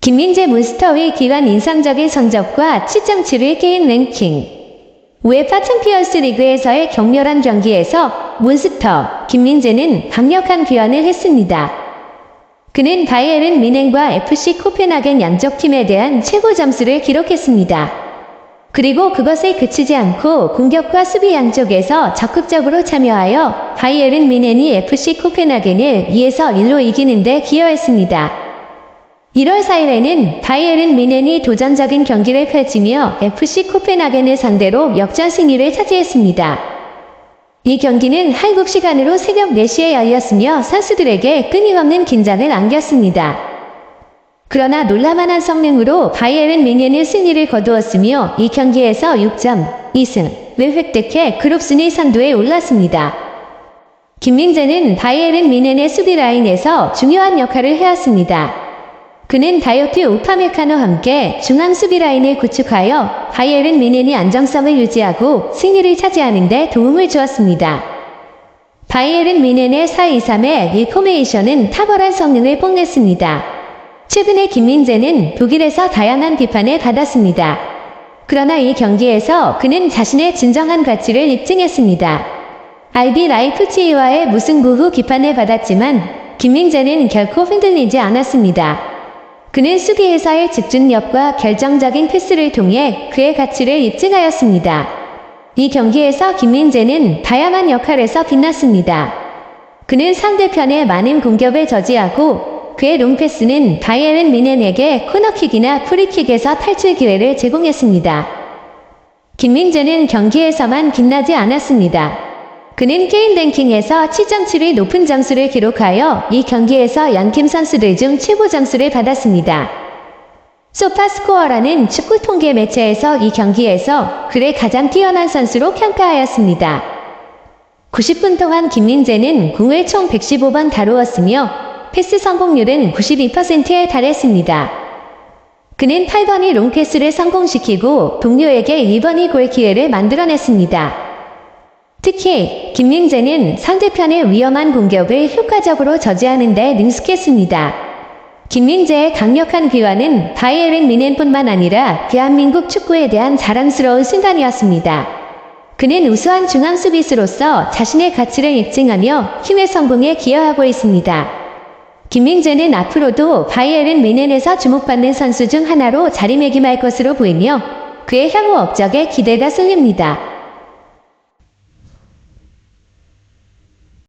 김민재 문스터의 기간 인상적인 성적과 7.7의 개인 랭킹. 우에파 챔피언스 리그에서의 격렬한 경기에서 문스터, 김민재는 강력한 귀환을 했습니다. 그는 바이에른 미넨과 FC 코펜하겐 양쪽 팀에 대한 최고 점수를 기록했습니다. 그리고 그것에 그치지 않고 공격과 수비 양쪽에서 적극적으로 참여하여 바이에른 미넨이 FC 코펜하겐을 2에서 1로 이기는 데 기여했습니다. 1월 4일에는 바이에른 미넨이 도전적인 경기를 펼치며 FC 코펜하겐을 상대로 역전 승리를 차지했습니다. 이 경기는 한국 시간으로 새벽 4시에 열렸으며 선수들에게 끊임없는 긴장을 안겼습니다. 그러나 놀라만한 성능으로 바이에른 미넨이 승리를 거두었으며 이 경기에서 6점, 2승을 획득해 그룹 순위 선두에 올랐습니다. 김민재는 바이에른 미넨의 수비 라인에서 중요한 역할을 해왔습니다. 그는 다이어트 우파메카노와 함께 중앙 수비 라인을 구축하여 바이에른 미넨이 안정성을 유지하고 승리를 차지하는 데 도움을 주었습니다. 바이에른 미넨의 4-2-3의 리포메이션은 탁월한 성능을 뽐냈습니다. 최근에 김민재는 독일에서 다양한 비판을 받았습니다. 그러나 이 경기에서 그는 자신의 진정한 가치를 입증했습니다. RB 라이프치히와의 무승부 후 비판을 받았지만 김민재는 결코 흔들리지 않았습니다. 그는 수비에서의 집중력과 결정적인 패스를 통해 그의 가치를 입증하였습니다. 이 경기에서 김민재는 다양한 역할에서 빛났습니다. 그는 상대편의 많은 공격을 저지하고 그의 롱패스는 바이에른 미넨에게 코너킥이나 프리킥에서 탈출 기회를 제공했습니다. 김민재는 경기에서만 빛나지 않았습니다. 그는 게임 랭킹에서 7.7의 높은 점수를 기록하여 이 경기에서 양팀 선수들 중 최고 점수를 받았습니다. 소파스코어라는 축구 통계 매체에서 이 경기에서 그를 가장 뛰어난 선수로 평가하였습니다. 90분 동안 김민재는 공을 총 115번 다루었으며 패스 성공률은 92%에 달했습니다. 그는 8번이 롱패스를 성공시키고 동료에게 2번이 골 기회를 만들어냈습니다. 특히 김민재는 상대편의 위험한 공격을 효과적으로 저지하는 데 능숙했습니다. 김민재의 강력한 귀환은 바이에른 미넨뿐만 아니라 대한민국 축구에 대한 자랑스러운 순간이었습니다. 그는 우수한 중앙 수비수로서 자신의 가치를 입증하며 팀의 성공에 기여하고 있습니다. 김민재는 앞으로도 바이에른 미넨에서 주목받는 선수 중 하나로 자리매김할 것으로 보이며 그의 향후 업적에 기대가 쏠립니다.